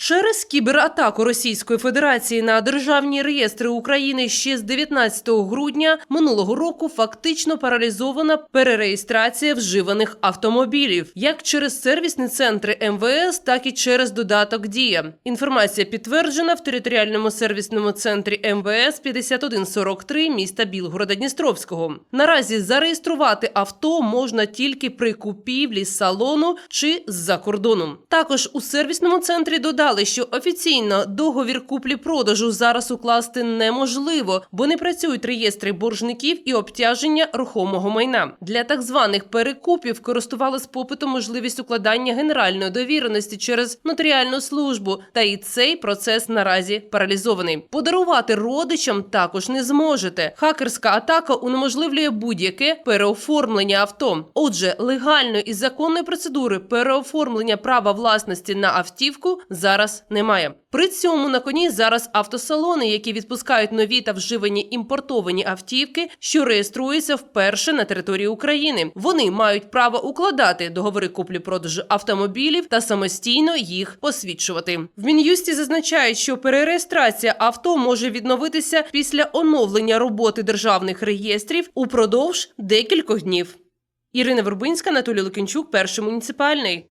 Через кібератаку Російської Федерації на державні реєстри України ще з 19 грудня минулого року фактично паралізована перереєстрація вживаних автомобілів, як через сервісні центри МВС, так і через додаток Дія. Інформація підтверджена в територіальному сервісному центрі МВС 5143 міста Білгорода Дністровського. Наразі зареєструвати авто можна тільки при купівлі салону чи з-за кордону. Також у сервісному центрі додали, що офіційно договір куплі-продажу зараз укласти неможливо, бо не працюють реєстри боржників і обтяження рухомого майна. Для так званих перекупів користували з попитом можливість укладання генеральної довіреності через нотаріальну службу. Та і цей процес наразі паралізований. Подарувати родичам також не зможете. Хакерська атака унеможливлює будь-яке переоформлення авто. Отже, легальної і законної процедури переоформлення права власності на автівку зараз немає. При цьому на коні зараз автосалони, які відпускають нові та вживані імпортовані автівки, що реєструються вперше на території України. Вони мають право укладати договори куплі-продажу автомобілів та самостійно їх посвідчувати. В мін'юсті зазначають, що перереєстрація авто може відновитися після оновлення роботи державних реєстрів упродовж декількох днів. Ірина Вербинська, Анатолій Лукінчук, перший муніципальний.